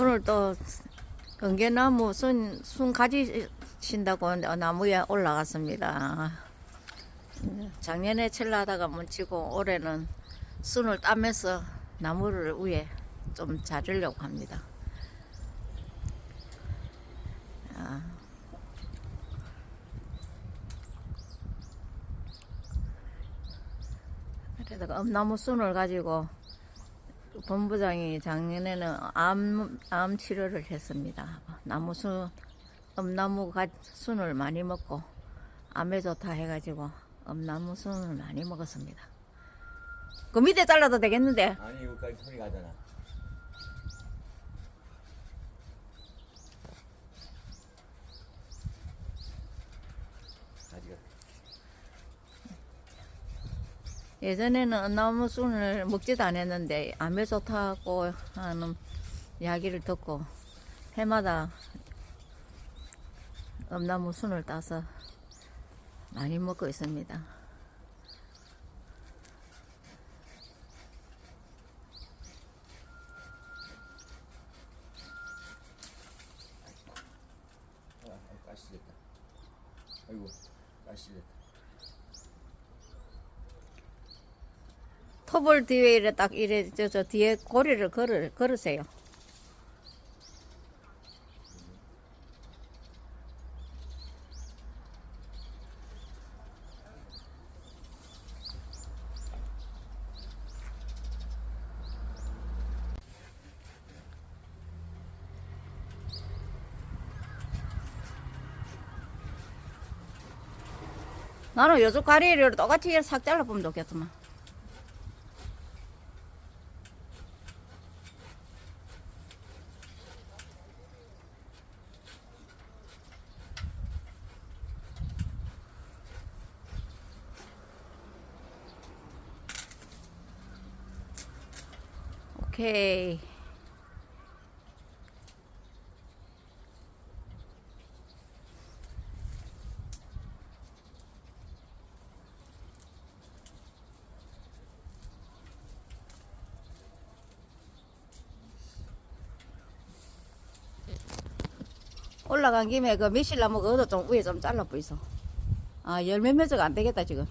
오늘 또 은개나무 순, 순 가지신다고 나무에 올라갔습니다. 작년에 칠라다가 뭉치고 올해는 순을 따면서 나무를 위에 좀 자르려고 합니다. 아. 그래서 엄나무 순을 가지고 본부장이 작년에는 암, 암 치료를 했습니다. 나무 순, 엄나무 가, 순을 많이 먹고 암에 좋다 해가지고 엄나무 순을 많이 먹었습니다. 그 밑에 잘라도 되겠는데? 아니 여기까지 소리 가잖아. 아직 예전에는 엄나무 순을 먹지도 않았는데 암에 좋다고 하는 이야기를 듣고 해마다 엄나무 순을 따서 많이 먹고 있습니다. 가시됐다. 아이고 가시됐다. 톱을 뒤에 이래 딱 이래 저, 저 뒤에 고리를 걸을 걸으세요. 나는 요즘 가리를 똑같이 싹 잘라보면 좋겠더만. 오케이. 올라간 김에 그 미실나무 그것도 좀 위에 좀 잘라 보이소. 아, 열매 맺어가 안 되겠다, 지금.